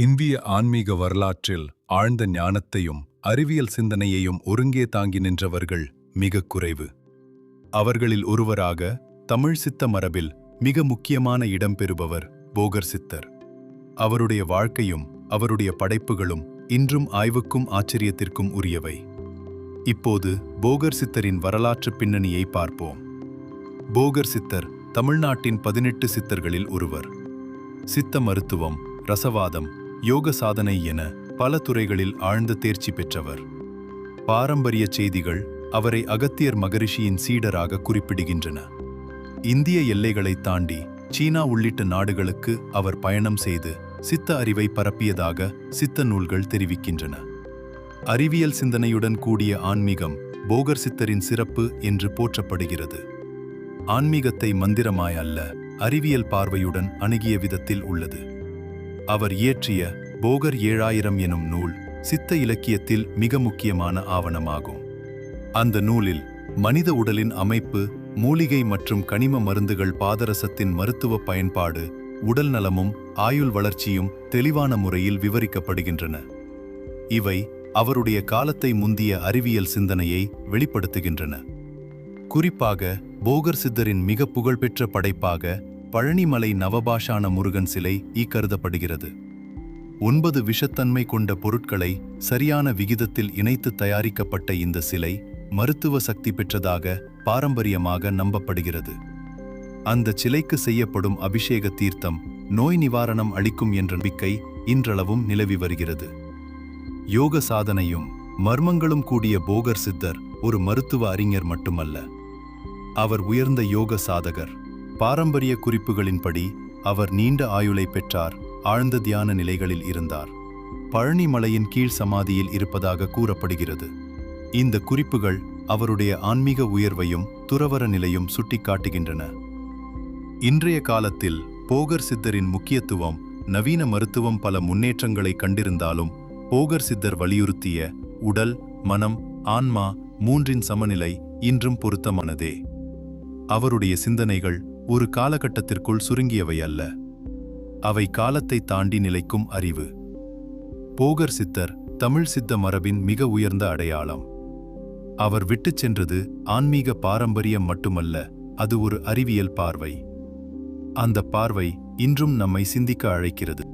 இந்திய ஆன்மீக வரலாற்றில் ஆழ்ந்த ஞானத்தையும் அறிவியல் சிந்தனையையும் ஒருங்கே தாங்கி நின்றவர்கள் மிக குறைவு. அவர்களில் ஒருவராக தமிழ் சித்த மரபில் மிக முக்கியமான இடம் பெறுபவர் போகர் சித்தர். அவருடைய வாழ்க்கையும் அவருடைய படைப்புகளும் இன்றும் ஆய்வுக்கும் ஆச்சரியத்திற்கும் உரியவை. இப்போது போகர் சித்தரின் வரலாற்று பின்னணியை பார்ப்போம். போகர் சித்தர் தமிழ்நாட்டின் பதினெட்டு சித்தர்களில் ஒருவர். சித்த மருத்துவம் ரசவாதம் யோக சாதனை என பல துறைகளில் ஆழ்ந்த தேர்ச்சி பெற்றவர். பாரம்பரிய செய்திகள் அவரை அகத்தியர் மகரிஷியின் சீடராக குறிப்பிடுகின்றன. இந்திய எல்லைகளை தாண்டி சீனா உள்ளிட்ட நாடுகளுக்கு அவர் பயணம் செய்து சித்த அறிவை பரப்பியதாக சித்த நூல்கள் தெரிவிக்கின்றன. அறிவியல் சிந்தனையுடன் கூடிய ஆன்மீகம் போகர் சித்தரின் சிறப்பு என்று போற்றப்படுகிறது. ஆன்மீகத்தை மந்திரமாய் அல்ல அறிவியல் பார்வையுடன் அணுகிய விதத்தில் உள்ளது. அவர் இயற்றிய போகர் ஏழாயிரம் எனும் நூல் சித்த இலக்கியத்தில் மிக முக்கியமான ஆவணமாகும். அந்த நூலில் மனித உடலின் அமைப்பு மூலிகை மற்றும் கனிம மருந்துகள் பாதரசத்தின் மருத்துவ பயன்பாடு உடல் நலமும் ஆயுள் வளர்ச்சியும் தெளிவான முறையில் விவரிக்கப்படுகின்றன. இவை அவருடைய காலத்தை முந்திய அறிவியல் சிந்தனையை வெளிப்படுத்துகின்றன. குறிப்பாக போகர் சித்தரின் மிக புகழ்பெற்ற படைப்பாக பழனிமலை நவபாஷான முருகன் சிலை கருதப்படுகிறது ஒன்பது விஷத்தன்மை கொண்ட பொருட்களை சரியான விகிதத்தில் இணைத்து தயாரிக்கப்பட்ட இந்த சிலை மருத்துவ சக்தி பெற்றதாக பாரம்பரியமாக நம்பப்படுகிறது. அந்த சிலைக்கு செய்யப்படும் அபிஷேக தீர்த்தம் நோய் நிவாரணம் அளிக்கும் என்ற நம்பிக்கை இன்றளவும் நிலவி வருகிறது. யோக சாதனையும் மர்மங்களும் கூடிய போகர் சித்தர் ஒரு மருத்துவ அறிஞர் மட்டுமல்ல. அவர் உயர்ந்த யோக சாதகர். பாரம்பரிய குறிப்புகளின்படி அவர் நீண்ட ஆயுளை பெற்றார் ஆழ்ந்த தியான நிலைகளில் இருந்தார். பழனி மலையின் கீழ் சமாதியில் இருப்பதாக கூறப்படுகிறது. இந்த குறிப்புகள் அவருடைய ஆன்மீக உயர்வையும் துறவர நிலையும் சுட்டிக்காட்டுகின்றன. இன்றைய காலத்தில் போகர் சித்தரின் முக்கியத்துவம் நவீன மருத்துவம் பல முன்னேற்றங்களை கண்டிருந்தாலும் போகர் சித்தர் வலியுறுத்திய உடல் மனம் ஆன்மா மூன்றின் சமநிலை இன்றும் பொருத்தமானதே. அவருடைய சிந்தனைகள் ஒரு காலகட்டத்திற்குள் சுருங்கியவை அல்ல. அவை காலத்தை தாண்டி நிலைக்கும் அறிவு. போகர் சித்தர் தமிழ் சித்த மரபின் மிக உயர்ந்த அடையாளம். அவர் விட்டுச் சென்றது ஆன்மீக பாரம்பரியம் மட்டுமல்ல அது ஒரு அறிவியல் பார்வை. அந்த பார்வை இன்றும் நம்மை சிந்திக்க அழைக்கிறது.